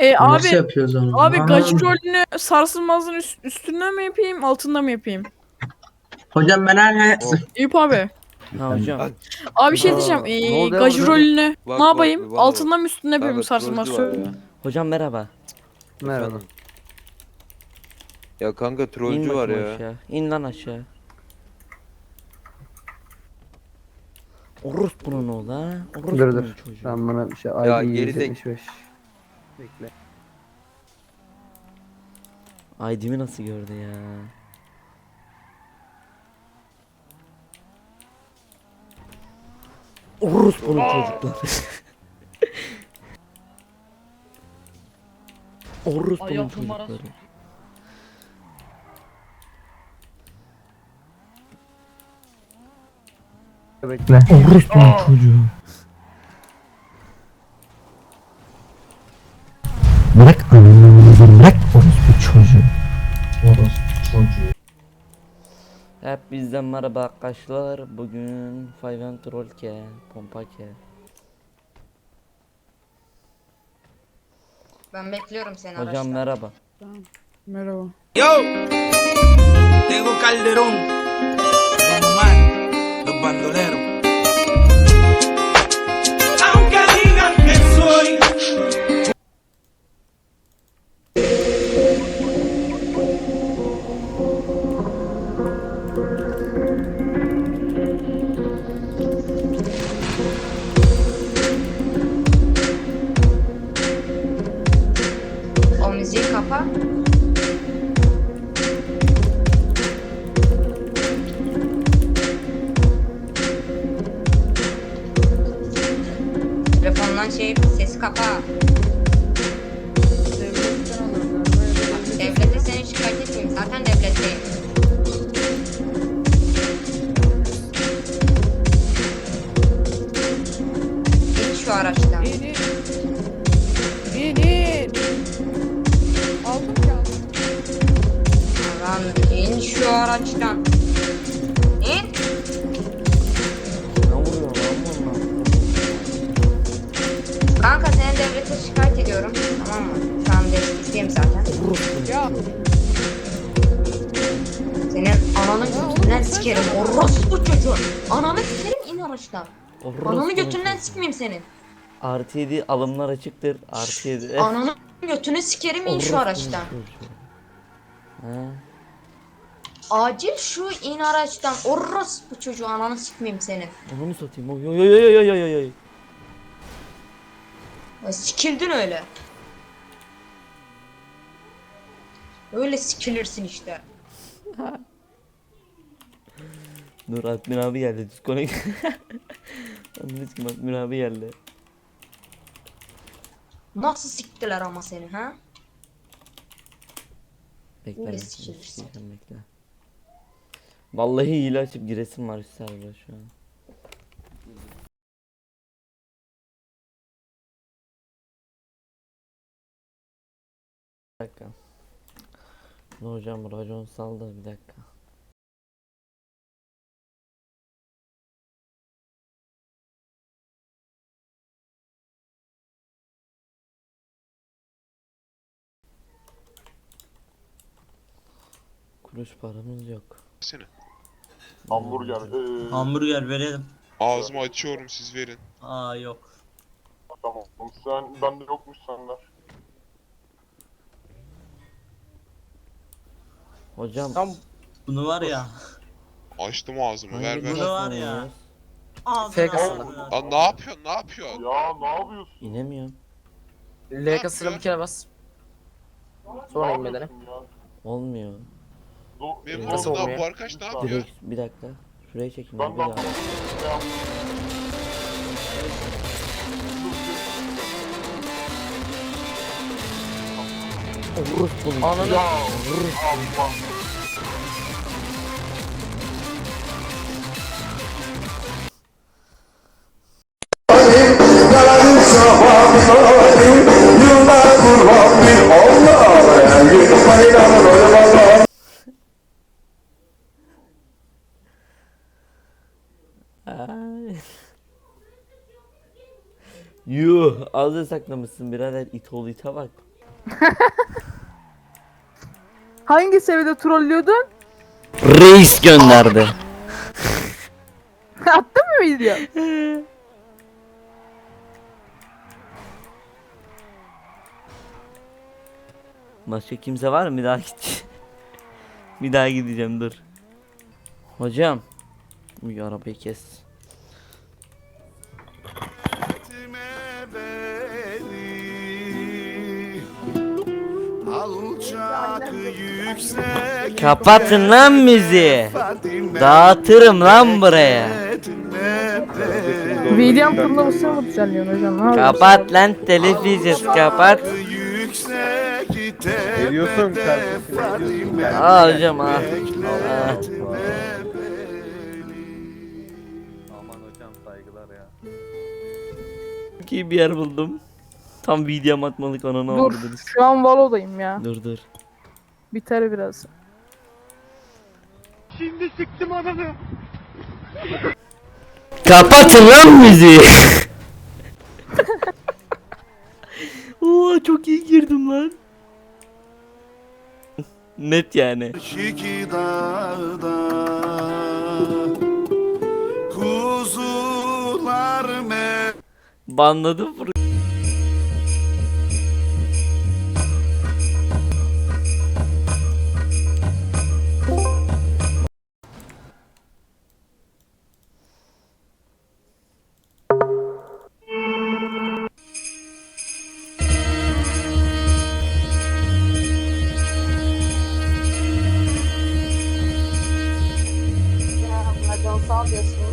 E, Nasıl abi yapıyoruz onu? abi gacı rolünü sarsılmazın üst, üstünden mi yapayım altında mı yapayım? Hocam ben hala... Eyüp abi. Ha hocam. Abi şey Aa, diyeceğim. ne Ee, oldu ya gacı burada? rolünü Bak, ne bak, yapayım? bir bak, altından mı üstünden yapayım Kanka, sarsılmaz var ya. Hocam merhaba. Merhaba. Efendim? Ya kanka İn trollcü var bakayım ya. aşağı. İn lan aşağı. Orus bunun oğlu ha. Orus Dur, bunun dur. çocuğu. Ben bana bir şey Ya, ID geri zek- 175. Bekle. Aydem'i nasıl gördü ya? Orus bunun çocukları. Orus bunun Ayak numarası. çocukları. Bekle. Orus bunun çocuğu. Bırak ananı bırak orospu çocuğu. Orospu çocuğu. Hep bizden merhaba arkadaşlar. Bugün Five and Troll ke, pompa ke. Ben bekliyorum seni Hocam araçta. merhaba. Merhaba. Yo, tengo Calderón, Don Omar, los bandoleros. Telefondan şey sesi kapa. Devlete seni şikayet etmeyeyim. Zaten devletteyim. Git şu araçtan. İn in. İn in. Aldım ya. Lan in şu araçtan. Devlete şikayet ediyorum. Tamam mı? Şu an devletteyim zaten. Ya. Senin ananın götünden sikerim. Orospu çocuğu. Ananı sikerim in araçtan. Ananı götünden sikmeyeyim senin. Artı 7 alımlar açıktır. Artı 7. Ananı götünü sikerim in şu araçtan. Ha. Acil şu in araçtan. Orospu çocuğu ananı sikmeyeyim senin. Onu mu satayım? Oy oy oy oy oy oy. Ya Sikildin öyle. Öyle sikilirsin işte. Dur Admin abi geldi. Disconnect. Anladınız ki Admin abi geldi. Nasıl siktiler ama seni ha? Bekle Öyle bekle. sikilirsin. bekle, bekle. Vallahi hile açıp giresim var serverda şu an. Bir dakika. Ne hocam racon saldı bir dakika. Kuruş paramız yok. Seni. Hamburger. Ee, hamburger verelim. Ağzımı açıyorum siz verin. Aa yok. tamam. Sen bende yokmuş sende. Hocam Tam bunu var ya. Açtım ağzımı ver ver. Bunu var ya. oynuyoruz? Ağzına Fake ağzına. Lan ne yapıyorsun ne yapıyorsun? Ya ne yapıyorsun? İnemiyorum. L kasına bir kere bas. Sonra Ne inmeden. yapıyorsun ya? Olmuyor. Zor- Benim Nasıl olmuyor? bu arkadaş ne yapıyor? Direkt bir dakika. Şuraya çekin Ben de bir daha. anlamadım. Ne yaptın? Orus bunu. Ananı. Ya Allah. Yuh da saklamışsın birader it ol ite bak. Hangi seviyede trollüyordun? Reis gönderdi. Attın mı video? Başka kimse var mı? Bir daha git. bir daha gideceğim dur. Hocam. Uy arabayı kes. Kapatın lan müziği. Dağıtırım lan buraya. Videom turnuvası mı düzenliyorsun hocam? Ne? Kapat lan yiyeceğiz kapat. Ne diyorsun kardeşim? Aa hocam ha. Aa. Aman hocam saygılar ya. Çok iyi bir yer buldum. Tam videom atmalık ona ne Dur olurdunuz. şu an Valo'dayım ya. Dur dur. Biter biraz. Kapatın lan müziği. Oo çok iyi girdim lan. Net yani. Banladım. bunu. Ya can sağ obviously.